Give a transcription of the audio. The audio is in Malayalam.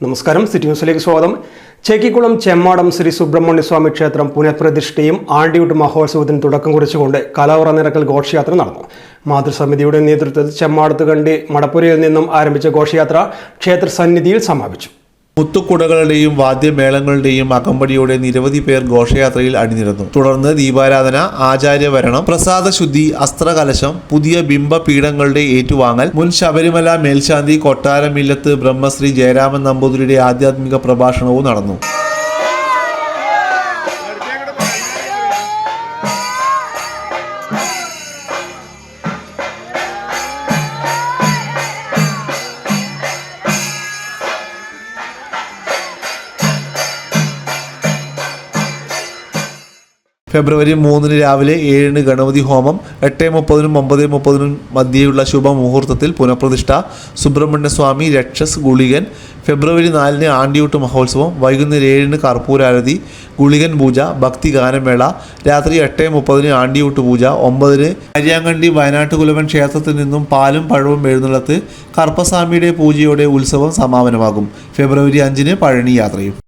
നമസ്കാരം. സിറ്റി ന്യൂസിലേക്ക് സ്വാഗതം. ചേക്കിക്കുളം ചെമ്മാടം ശ്രീ സുബ്രഹ്മണ്യ സ്വാമി ക്ഷേത്രം പുനഃപ്രതിഷ്ഠയും ആണ്ടിയൂട്ട് മഹോത്സവത്തിന് തുടക്കം കുറിച്ചുകൊണ്ട് കലാവറ നിരക്കൽ ഘോഷയാത്ര നടന്നു. മാതൃസമിതിയുടെ നേതൃത്വത്തിൽ ചെമ്മാടത്ത് കണ്ടി മടപ്പുരയിൽ നിന്നും ആരംഭിച്ച ഘോഷയാത്ര ക്ഷേത്ര സന്നിധിയിൽ സമാപിച്ചു. മുത്തുക്കുടകളുടെയും വാദ്യമേളങ്ങളുടെയും അകമ്പടിയോടെ നിരവധി പേർ ഘോഷയാത്രയിൽ അണിനിരന്നു. തുടർന്ന് ദീപാരാധന ആചാര്യവരണം പ്രസാദശുദ്ധി അസ്ത്രകലശം പുതിയ ബിംബപീഠങ്ങളുടെ ഏറ്റുവാങ്ങൽ മുൻ ശബരിമല മേൽശാന്തി കൊട്ടാരമില്ലത്ത് ബ്രഹ്മശ്രീ ജയരാമൻ നമ്പൂതിരിയുടെ ആധ്യാത്മിക പ്രഭാഷണവും നടന്നു. ഫെബ്രുവരി മൂന്നിന് രാവിലെ ഏഴിന് ഗണപതി ഹോമം എട്ട് മുപ്പതിനും ഒമ്പത് മുപ്പതിനും മധ്യയുള്ള ശുഭമുഹൂർത്തത്തിൽ പുനഃപ്രതിഷ്ഠ. സുബ്രഹ്മണ്യസ്വാമി രക്ഷസ് ഗുളികൻ. ഫെബ്രുവരി നാലിന് ആണ്ടിയൂട്ട് മഹോത്സവം വൈകുന്നേരം ഏഴിന് കർപ്പൂരാരതി ഗുളികൻ പൂജ ഭക്തി ഗാനമേള. രാത്രി എട്ട് മുപ്പതിന് ആണ്ടിയൂട്ട് പൂജ ഒമ്പതിന് അരിയാങ്കണ്ടി വയനാട്ടുകുലവൻ ക്ഷേത്രത്തിൽ നിന്നും പാലും പഴവും എഴുന്നള്ളത്ത് കർപ്പസ്വാമിയുടെ പൂജയോടെ ഉത്സവം സമാപനമാകും. ഫെബ്രുവരി അഞ്ചിന് പഴനി യാത്രയും.